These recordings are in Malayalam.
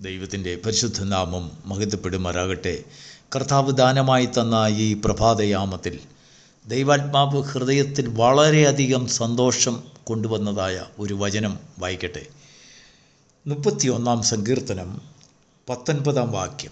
ദൈവത്തിന്റെ പരിശുദ്ധ നാമം മഹത്വപ്പെടുമാറാകട്ടെ. കർത്താവ് ദാനമായി തന്ന ഈ പ്രഭാതയാമത്തിൽ ദൈവാത്മാവ് ഹൃദയത്തിൽ വളരെയധികം സന്തോഷം കൊണ്ടുവന്നതായ ഒരു വചനം വായിക്കട്ടെ. മുപ്പത്തിയൊന്നാം സങ്കീർത്തനം പത്തൊൻപതാം വാക്യം.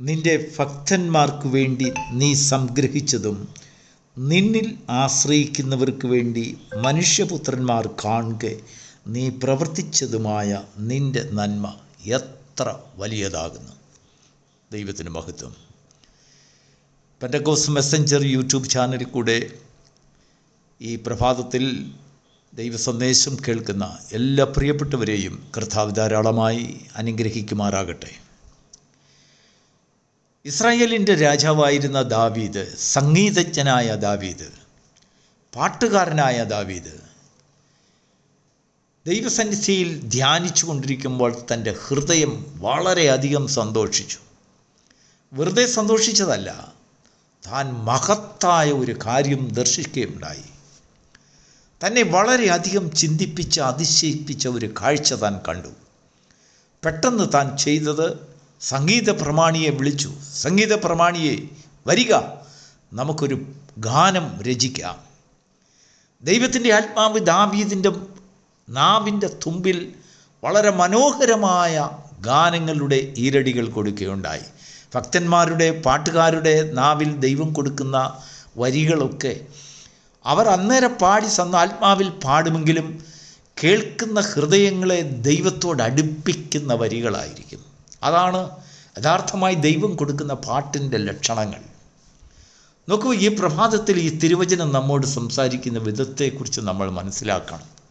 നിന്റെ ഭക്തന്മാർക്ക് വേണ്ടി നീ സംഗ്രഹിച്ചതും നിന്നിൽ ആശ്രയിക്കുന്നവർക്ക് വേണ്ടി മനുഷ്യപുത്രന്മാർ കാണുക നീ പ്രവർത്തിച്ചതുമായ നിന്റെ നന്മ. എത്ര വലിയതാകുന്നു? ദൈവത്തിന് മഹത്വം. പെൻഡഗോസ് മെസ്സഞ്ചർ യൂട്യൂബ് ചാനലിൽ കൂടെ ഈ പ്രഭാതത്തിൽ ദൈവ സന്ദേശം കേൾക്കുന്ന എല്ലാ പ്രിയപ്പെട്ടവരെയും കർത്താവ് ധാരാളമായി അനുഗ്രഹിക്കുമാറാകട്ടെ. ഇസ്രായേലിന്റെ രാജാവായിരുന്ന ദാവീദ് സംഗീതജ്ഞനായ ദാവീദ് പാട്ടുകാരനായ ദാവീദ് ദൈവസന്നിധിയിൽ ധ്യാനിച്ചു കൊണ്ടിരിക്കുമ്പോൾ തന്റെ ഹൃദയം വളരെയധികം സന്തോഷിച്ചു. വെറുതെ സന്തോഷിച്ചതല്ല താൻ മഹത്തായ ഒരു കാര്യം ദർശിക്കുകയുണ്ടായി. തന്നെ വളരെയധികം ചിന്തിപ്പിച്ച് അതിശയിപ്പിച്ച ഒരു കാഴ്ച താൻ കണ്ടു. പെട്ടെന്ന് താൻ ചെയ്തത് സംഗീത പ്രമാണിയെ വിളിച്ചു. സംഗീത പ്രമാണിയെ വരിക നമുക്കൊരു ഗാനം രചിക്കാം. ദൈവത്തിന്റെ ആത്മാവ് ദാവീദിന്റെ നാവിന്റെ തുമ്പിൽ വളരെ മനോഹരമായ ഗാനങ്ങളുടെ ഈരടികൾ കൊടുക്കുകയുണ്ടായി. ഭക്തന്മാരുടെ പാട്ടുകാരുടെ നാവിൽ ദൈവം കൊടുക്കുന്ന വരികളൊക്കെ അവർ അന്നേരം പാടി സന്ന ആത്മാവിൽ പാടുമെങ്കിലും കേൾക്കുന്ന ഹൃദയങ്ങളെ ദൈവത്തോട് അടുപ്പിക്കുന്ന വരികളായിരിക്കും. അതാണ് യഥാർത്ഥമായി ദൈവം കൊടുക്കുന്ന പാട്ടിന്റെ ലക്ഷണങ്ങൾ. നോക്കൂ ഈ പ്രഭാതത്തിൽ ഈ തിരുവചനം നമ്മോട് സംസാരിക്കുന്ന വിധത്തെക്കുറിച്ച് നമ്മൾ മനസ്സിലാക്കണം.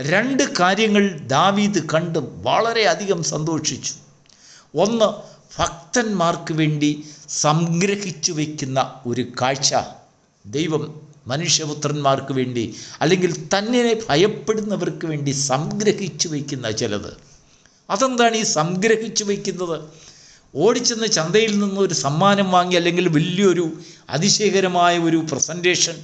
രണ്ട് കാര്യങ്ങൾ ദാവീദ് കണ്ട് വളരെയധികം സന്തോഷിച്ചു. ഒന്ന് ഭക്തന്മാർക്ക് വേണ്ടി സംഗ്രഹിച്ചു വയ്ക്കുന്ന ഒരു കാഴ്ച. ദൈവം മനുഷ്യപുത്രന്മാർക്ക് വേണ്ടി അല്ലെങ്കിൽ തന്നെ ഭയപ്പെടുന്നവർക്ക് വേണ്ടി സംഗ്രഹിച്ചു വയ്ക്കുന്ന ചിലത്. അതെന്താണ് ഈ സംഗ്രഹിച്ചു വയ്ക്കുന്നത് ഓടിച്ചെന്ന് ചന്തയിൽ നിന്ന് ഒരു സമ്മാനം വാങ്ങി അല്ലെങ്കിൽ വലിയൊരു അതിശയകരമായ ഒരു പ്രസന്റേഷൻ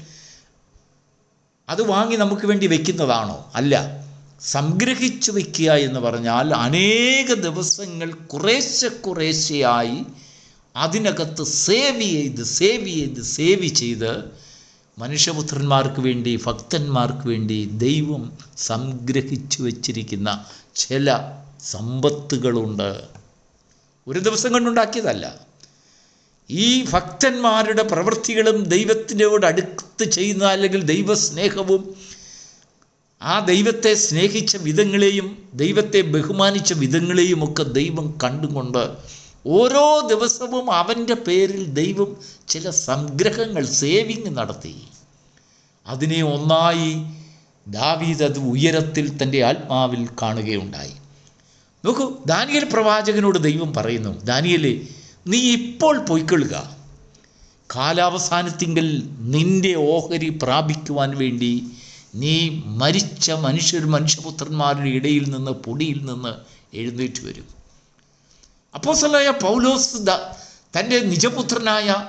അത് വാങ്ങി നമുക്ക് വേണ്ടി വെക്കുന്നതാണോ? അല്ല. സംഗ്രഹിച്ചു വയ്ക്കുക എന്ന് പറഞ്ഞാൽ അനേക ദിവസങ്ങൾ കുറേശ്ശെ കുറേശ്ശെയായി അതിനകത്ത് സേവ് ചെയ്ത് സേവ് ചെയ്ത് സേവ് ചെയ്ത് മനുഷ്യപുത്രന്മാർക്ക് വേണ്ടി ഭക്തന്മാർക്ക് വേണ്ടി ദൈവം സംഗ്രഹിച്ചു വച്ചിരിക്കുന്ന ചില സമ്പത്തുകളുണ്ട്. ഒരു ദിവസം കൊണ്ടുണ്ടാക്കിയതല്ല. ഈ ഭക്തന്മാരുടെ പ്രവൃത്തികളും ദൈവത്തിനോട് അടുത്ത് ചെയ്യുന്ന അല്ലെങ്കിൽ ദൈവസ്നേഹവും ആ ദൈവത്തെ സ്നേഹിച്ച വിധങ്ങളെയും ദൈവത്തെ ബഹുമാനിച്ച വിധങ്ങളെയും ഒക്കെ ദൈവം കണ്ടുകൊണ്ട് ഓരോ ദിവസവും അവന്റെ പേരിൽ ദൈവം ചില സംഗ്രഹങ്ങൾ സേവിങ് നടത്തി. അതിനെ ഒന്നായി ദാവീദ് അത് ഉയരത്തിൽ തന്റെ ആത്മാവിൽ കാണുകയുണ്ടായി. നോക്കൂ ദാനിയൽ പ്രവാചകനോട് ദൈവം പറയുന്നു ദാനിയലെ നീ ഇപ്പോൾ പൊയ്ക്കൊള്ളുക. കാലാവസാനത്തിങ്കൽ നിന്റെ ഓഹരി പ്രാപിക്കുവാൻ വേണ്ടി നീ മരിച്ച മനുഷ്യർ മനുഷ്യപുത്രന്മാരുടെ ഇടയിൽ നിന്ന് പൊടിയിൽ നിന്ന് എഴുന്നേറ്റ് വരും. അപ്പോസലായ പൗലോസ് തന്റെ നിജപുത്രനായ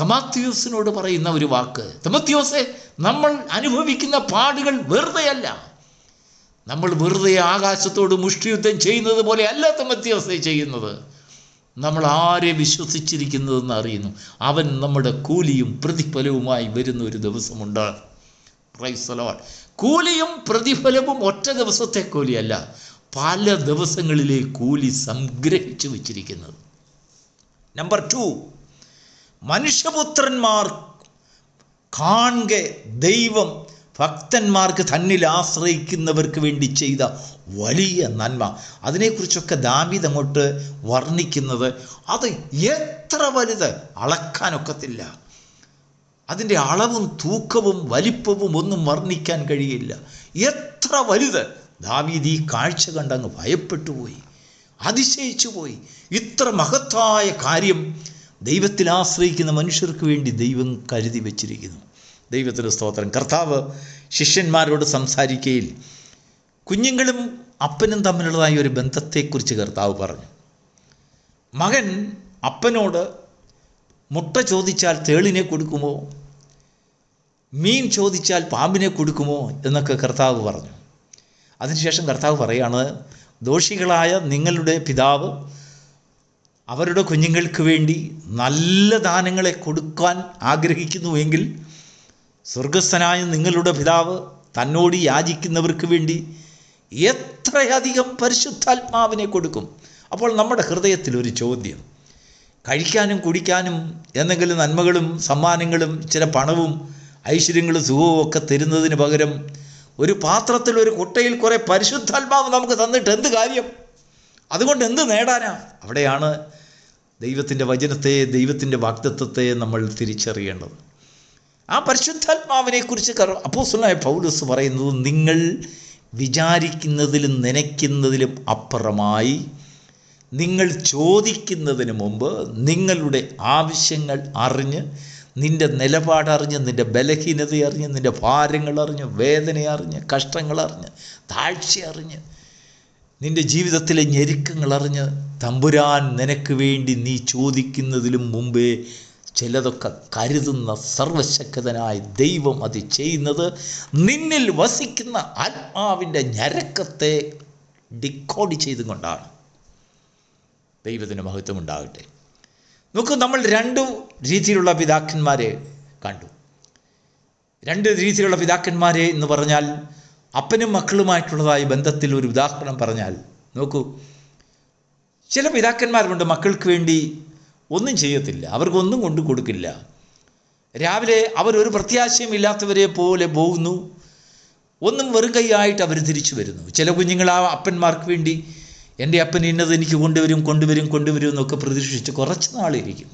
തമാത്യോസിനോട് പറയുന്ന ഒരു വാക്ക്. തമത്യോസെ നമ്മൾ അനുഭവിക്കുന്ന പാടുകൾ വെറുതെയല്ല. നമ്മൾ വെറുതെ ആകാശത്തോട് മുഷ്ടിയുദ്ധം ചെയ്യുന്നത് പോലെ അല്ല തമത്യോസെ ചെയ്യുന്നത്. നമ്മൾ ആരെ വിശ്വസിച്ചിരിക്കുന്നതെന്ന് അറിയുന്നു. അവൻ നമ്മുടെ കൂലിയും പ്രതിഫലവുമായി വരുന്ന ഒരു ദിവസമുണ്ട്. ക്രൈസ്തലോൾ കൂലിയും പ്രതിഫലവും ഒറ്റ ദിവസത്തെ കൂലിയല്ല. പല ദിവസങ്ങളിലെ കൂലി സംഗ്രഹിച്ചു വച്ചിരിക്കുന്നത്. നമ്പർ ടു മനുഷ്യപുത്രന്മാർ കാണുക ദൈവം ഭക്തന്മാർക്ക് തന്നിൽ ആശ്രയിക്കുന്നവർക്ക് വേണ്ടി ചെയ്ത വലിയ നന്മ. അതിനെക്കുറിച്ചൊക്കെ ദാവീദ് അങ്ങോട്ട് വർണിക്കുന്നത് അത് എത്ര വലുത് അളക്കാനൊക്കത്തില്ല. അതിന്റെ അളവും തൂക്കവും വലിപ്പവും ഒന്നും വർണിക്കാൻ കഴിയില്ല. എത്ര വലുത്. ദാവീദ് ഈ കാഴ്ച കണ്ടങ്ങ് ഭയപ്പെട്ടു പോയി. അതിശയിച്ചു പോയി. ഇത്ര മഹത്തായ കാര്യം ദൈവത്തിൽ ആശ്രയിക്കുന്ന മനുഷ്യർക്ക് വേണ്ടി ദൈവം കരുതി വച്ചിരിക്കുന്നു. ദൈവത്തിന്റെ സ്തോത്രം. കർത്താവ് ശിഷ്യന്മാരോട് സംസാരിക്കയിൽ കുഞ്ഞുങ്ങളും അപ്പനും തമ്മിലുള്ളതായ ഒരു ബന്ധത്തെക്കുറിച്ച് കർത്താവ് പറഞ്ഞു. മകൻ അപ്പനോട് മുട്ട ചോദിച്ചാൽ തേളിനെ കൊടുക്കുമോ? മീൻ ചോദിച്ചാൽ പാമ്പിനെ കൊടുക്കുമോ? എന്നൊക്കെ കർത്താവ് പറഞ്ഞു. അതിനുശേഷം കർത്താവ് പറയാണ് ദോഷികളായ നിങ്ങളുടെ പിതാവ് അവരുടെ കുഞ്ഞുങ്ങൾക്ക് വേണ്ടി നല്ല ദാനങ്ങളെ കൊടുക്കാൻ ആഗ്രഹിക്കുന്നുവെങ്കിൽ സ്വർഗസ്ഥനായ നിങ്ങളുടെ പിതാവ് തന്നോട് യാചിക്കുന്നവർക്ക് വേണ്ടി എത്രയധികം പരിശുദ്ധാത്മാവിനെ കൊടുക്കും. അപ്പോൾ നമ്മുടെ ഹൃദയത്തിൽ ഒരു ചോദ്യം. കഴിക്കാനും കുടിക്കാനും എന്തെങ്കിലും നന്മകളും സമ്മാനങ്ങളും ചില പണവും ഐശ്വര്യങ്ങളും സുഖവും ഒക്കെ തരുന്നതിന് പകരം ഒരു പാത്രത്തിൽ ഒരു കുട്ടയിൽ കുറേ പരിശുദ്ധാത്മാവ് നമുക്ക് തന്നിട്ട് എന്ത് കാര്യം? അതുകൊണ്ട് എന്ത് നേടാനാ? അവിടെയാണ് ദൈവത്തിന്റെ വചനത്തെ ദൈവത്തിന്റെ വാക്തത്വത്തെ നമ്മൾ തിരിച്ചറിയേണ്ടത്. ആ പരിശുദ്ധാത്മാവിനെ കുറിച്ച് അപ്പോസ്തലനായ പൗലസ് പറയുന്നത് നിങ്ങൾ വിചാരിക്കുന്നതിലും നനയ്ക്കുന്നതിലും അപ്പുറമായി നിങ്ങൾ ചോദിക്കുന്നതിന് മുമ്പ് നിങ്ങളുടെ ആവശ്യങ്ങൾ അറിഞ്ഞ് നിന്റെ നിലപാടറിഞ്ഞ് നിന്റെ ബലഹീനത അറിഞ്ഞ് നിന്റെ ഭാരങ്ങൾ അറിഞ്ഞ് വേദന അറിഞ്ഞ് കഷ്ടങ്ങൾ അറിഞ്ഞ് താഴ്ച അറിഞ്ഞ് നിന്റെ ജീവിതത്തിലെ ഞെരുക്കങ്ങൾ അറിഞ്ഞ് തമ്പുരാൻ നിനക്ക് വേണ്ടി നീ ചോദിക്കുന്നതിലും മുമ്പേ ചിലതൊക്കെ കരുതുന്ന സർവശക്തനായ ദൈവം അത് ചെയ്യുന്നത് നിന്നിൽ വസിക്കുന്ന ആത്മാവിന്റെ ഞരക്കത്തെ ഡിക്കോഡ് ചെയ്തുകൊണ്ടാണ്. ദൈവത്തിന് മഹത്വം ഉണ്ടാകട്ടെ നോക്കൂ നമ്മൾ രണ്ടു രീതിയിലുള്ള പിതാക്കന്മാരെ കണ്ടു. രണ്ട് രീതിയിലുള്ള പിതാക്കന്മാരെ എന്ന് പറഞ്ഞാൽ അപ്പനും മക്കളുമായിട്ടുള്ളതായ ബന്ധത്തിൽ ഒരു ഉദാഹരണം പറഞ്ഞാൽ നോക്കൂ ചില പിതാക്കന്മാരുണ്ട് മക്കൾക്ക് വേണ്ടി ഒന്നും ചെയ്യത്തില്ല. അവർക്കൊന്നും കൊണ്ടു കൊടുക്കില്ല. രാവിലെ അവരൊരു പ്രത്യാശയും ഇല്ലാത്തവരെ പോലെ പോകുന്നു. ഒന്നും വെറും കൈയായിട്ട് അവർ തിരിച്ചു വരുന്നു. ചില കുഞ്ഞുങ്ങൾ ആ അപ്പന്മാർക്ക് വേണ്ടി എന്റെ അപ്പൻ ഇന്നത് എനിക്ക് കൊണ്ടുവരും കൊണ്ടുവരും കൊണ്ടുവരും എന്നൊക്കെ പ്രതീക്ഷിച്ച് കുറച്ച് നാളിരിക്കും.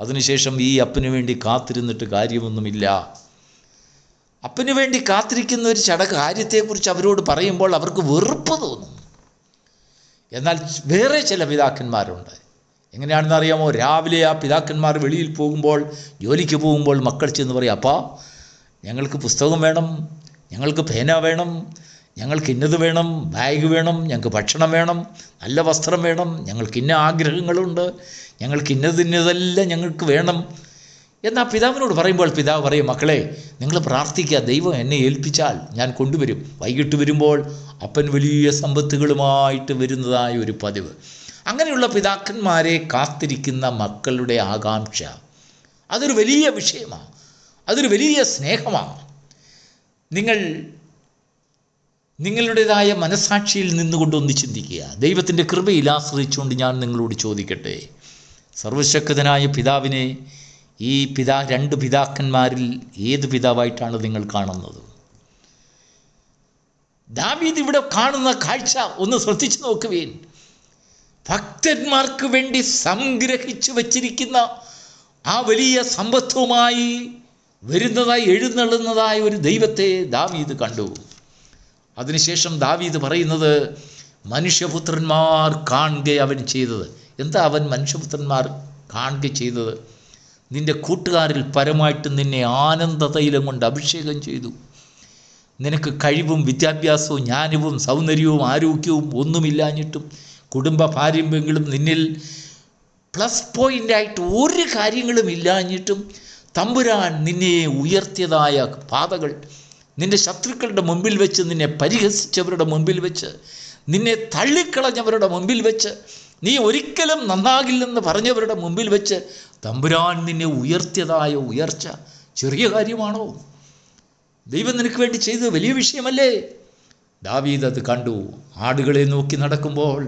അതിനുശേഷം ഈ അപ്പന് വേണ്ടി കാത്തിരുന്നിട്ട് കാര്യമൊന്നുമില്ല. അപ്പന് വേണ്ടി കാത്തിരിക്കുന്ന ഒരു ചട കാര്യത്തെക്കുറിച്ച് അവരോട് പറയുമ്പോൾ അവർക്ക് വെറുപ്പ് തോന്നും. എന്നാൽ വേറെ ചില പിതാക്കന്മാരുണ്ട്. എങ്ങനെയാണെന്ന് അറിയാമോ? രാവിലെ ആ പിതാക്കന്മാർ വെളിയിൽ പോകുമ്പോൾ ജോലിക്ക് പോകുമ്പോൾ മക്കൾ ചെന്ന് പറയും അപ്പാ ഞങ്ങൾക്ക് പുസ്തകം വേണം ഞങ്ങൾക്ക് പേന വേണം ഞങ്ങൾക്ക് ഇന്നത് വേണം ബാഗ് വേണം ഞങ്ങൾക്ക് ഭക്ഷണം വേണം നല്ല വസ്ത്രം വേണം ഞങ്ങൾക്ക് ഇന്ന ആഗ്രഹങ്ങളുണ്ട് ഞങ്ങൾക്ക് ഇന്നത് ഇന്നതെല്ലാം ഞങ്ങൾക്ക് വേണം. എന്നാൽ പിതാവിനോട് പറയുമ്പോൾ പിതാവ് പറയും മക്കളെ നിങ്ങൾ പ്രാർത്ഥിക്കുക ദൈവം എന്നെ ഏൽപ്പിച്ചാൽ ഞാൻ കൊണ്ടുവരും. വൈകിട്ട് വരുമ്പോൾ അപ്പൻ വലിയ സമ്പത്തുകളുമായിട്ട് വരുന്നതായ ഒരു പതിവ്. അങ്ങനെയുള്ള പിതാക്കന്മാരെ കാത്തിരിക്കുന്ന മക്കളുടെ ആകാംക്ഷ അതൊരു വലിയ വിഷയമാണ്. അതൊരു വലിയ സ്നേഹമാണ്. നിങ്ങൾ നിങ്ങളുടേതായ മനസാക്ഷിയിൽ നിന്നുകൊണ്ടൊന്ന് ചിന്തിക്കുക. ദൈവത്തിന്റെ കൃപയിൽ ആശ്രയിച്ചുകൊണ്ട് ഞാൻ നിങ്ങളോട് ചോദിക്കട്ടെ. സർവശക്തനായ പിതാവിനെ ഈ പിതാ രണ്ട് പിതാക്കന്മാരിൽ ഏത് പിതാവായിട്ടാണ് നിങ്ങൾ കാണുന്നത്? ദാവീദ് ഇവിടെ കാണുന്ന കാഴ്ച ഒന്ന് ശ്രദ്ധിച്ചു നോക്കുവേൻ. ഭക്തന്മാർക്ക് വേണ്ടി സംഗ്രഹിച്ചു വച്ചിരിക്കുന്ന ആ വലിയ സമ്പത്തുമായി വരുന്നതായി എഴുന്നള്ളുന്നതായ ഒരു ദൈവത്തെ ദാവീദ് കണ്ടു. അതിനുശേഷം ദാവീദ് പറയുന്നത് മനുഷ്യപുത്രന്മാർ കാണുക അവൻ ചെയ്തത്. എന്താ അവൻ മനുഷ്യപുത്രന്മാർ കാണുക ചെയ്തത്? നിന്റെ കൂട്ടുകാരിൽ പരമായിട്ട് നിന്നെ ആനന്ദതൈലം കൊണ്ട് അഭിഷേകം ചെയ്തു. നിനക്ക് കഴിവും വിദ്യാഭ്യാസവും ജ്ഞാനവും സൗന്ദര്യവും ആരോഗ്യവും ഒന്നുമില്ലാഞ്ഞിട്ടും കുടുംബ പാരമ്പര്യങ്ങളും നിന്നിൽ പ്ലസ് പോയിന്റായിട്ട് ഒരു കാര്യങ്ങളും ഇല്ലാഞ്ഞിട്ടും തമ്പുരാൻ നിന്നെ ഉയർത്തിയതായ പാതകൾ നിന്റെ ശത്രുക്കളുടെ മുമ്പിൽ വെച്ച് നിന്നെ പരിഹസിച്ചവരുടെ മുമ്പിൽ വെച്ച് നിന്നെ തള്ളിക്കളഞ്ഞവരുടെ മുമ്പിൽ വെച്ച് നീ ഒരിക്കലും നന്നാകില്ലെന്ന് പറഞ്ഞവരുടെ മുമ്പിൽ വെച്ച് തമ്പുരാൻ നിന്നെ ഉയർത്തിയതായ ഉയർച്ച ചെറിയ കാര്യമാണോ? ദൈവം നിനക്ക് വേണ്ടി ചെയ്തത് വലിയ വിഷയമല്ലേ? ദാവീദ് അത് കണ്ടു. ആടുകളെ നോക്കി നടക്കുമ്പോൾ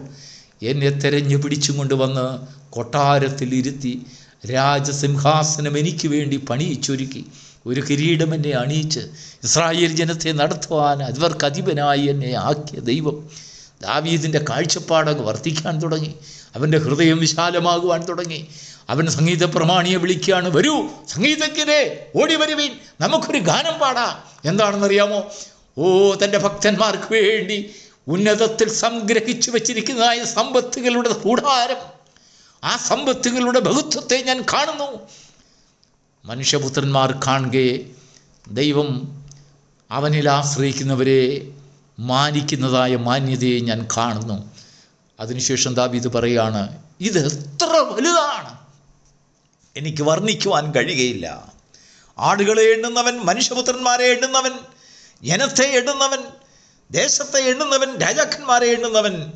എന്നെ തെരഞ്ഞു പിടിച്ചും കൊണ്ടുവന്ന് കൊട്ടാരത്തിൽ ഇരുത്തി രാജസിംഹാസനം എനിക്ക് വേണ്ടി പണിയിച്ചൊരുക്കി. ഒരു കിരീടം എന്നെ അണിയിച്ച് ഇസ്രായേൽ ജനത്തെ നടത്തുവാൻ അവർക്ക് അധിപനായി എന്നെ ആക്കിയ ദൈവം. ദാവീദിന്റെ കാഴ്ചപ്പാടങ്ങ് വർദ്ധിക്കാൻ തുടങ്ങി. അവന്റെ ഹൃദയം വിശാലമാകുവാൻ തുടങ്ങി. അവൻ സംഗീത പ്രമാണിയെ വിളിക്കുകയാണ് വരൂ സംഗീതജ്ഞരെ ഓടി വരുവീൻ നമുക്കൊരു ഗാനം പാടാം. എന്താണെന്നറിയാമോ? ഓ തന്റെ ഭക്തന്മാർക്ക് വേണ്ടി ഉന്നതത്തിൽ സംഗ്രഹിച്ചു വച്ചിരിക്കുന്നതായ സമ്പത്തുകളുടെ കൂടാരം ആ സമ്പത്തുകളുടെ ബഹുത്വത്തെ ഞാൻ കാണുന്നു. മനുഷ്യപുത്രന്മാർ കാണുകയെ ദൈവം അവനിൽ ആശ്രയിക്കുന്നവരെ മാനിക്കുന്നതായ മാന്യതയെ ഞാൻ കാണുന്നു. അതിനുശേഷം ദാവീദ് പറയാണ് ഇത് എത്ര വലുതാണ്. എനിക്ക് വർണിക്കുവാൻ കഴിയുകയില്ല. ആടുകളെ എണ്ണുന്നവൻ മനുഷ്യപുത്രന്മാരെ എണ്ണുന്നവൻ ജനത്തെ എണ്ണുന്നവൻ ദേശത്തെ എണ്ണുന്നവൻ രാജാക്കന്മാരെ എണ്ണുന്നവൻ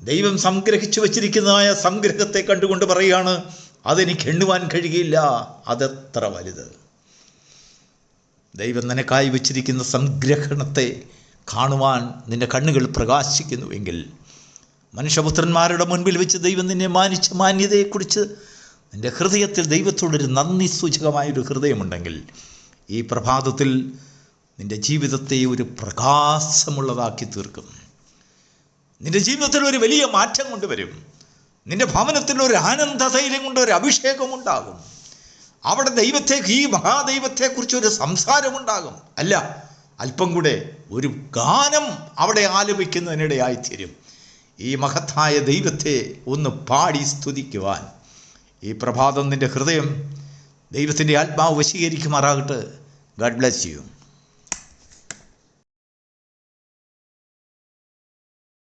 ദൈവം സംഗ്രഹിച്ചു വച്ചിരിക്കുന്നതായ സംഗ്രഹത്തെ കണ്ടുകൊണ്ട് പറയുകയാണ് അതെനിക്ക് എണ്ണുവാൻ കഴിയില്ല. അതെത്ര വലുത്. ദൈവം നിനക്കായി വച്ചിരിക്കുന്ന സംഗ്രഹണത്തെ കാണുവാൻ നിന്റെ കണ്ണുകൾ പ്രകാശിക്കുന്നുവെങ്കിൽ മനുഷ്യപുത്രന്മാരുടെ മുൻപിൽ വെച്ച് ദൈവം നിന്നെ മാനിച്ച മാന്യതയെക്കുറിച്ച് നിന്റെ ഹൃദയത്തിൽ ദൈവത്തോടൊരു നന്ദി സൂചകമായൊരു ഹൃദയമുണ്ടെങ്കിൽ ഈ പ്രഭാതത്തിൽ നിന്റെ ജീവിതത്തെ ഒരു പ്രകാശമുള്ളതാക്കി തീർക്കും. നിന്റെ ജീവിതത്തിൽ ഒരു വലിയ മാറ്റം കൊണ്ടുവരും. നിന്റെ ഭവനത്തിൽ ഒരു ആനന്ദതൈലം കൊണ്ട് ഒരു അഭിഷേകം ഉണ്ടാകും. അവിടെ ദൈവത്തെ ഈ മഹാദൈവത്തെക്കുറിച്ച് ഒരു സംസാരമുണ്ടാകും അല്ല അല്പം കൂടെ ഒരു ഗാനം അവിടെ ആലപിക്കുന്നതിനിടയായിത്തീരും ഈ മഹത്തായ ദൈവത്തെ ഒന്ന് പാടി സ്തുതിക്കുവാൻ. ഈ പ്രഭാതം നിന്റെ ഹൃദയം ദൈവത്തിന്റെ ആത്മാവ് വശീകരിക്കുമാറാകട്ടെ. Garh bless you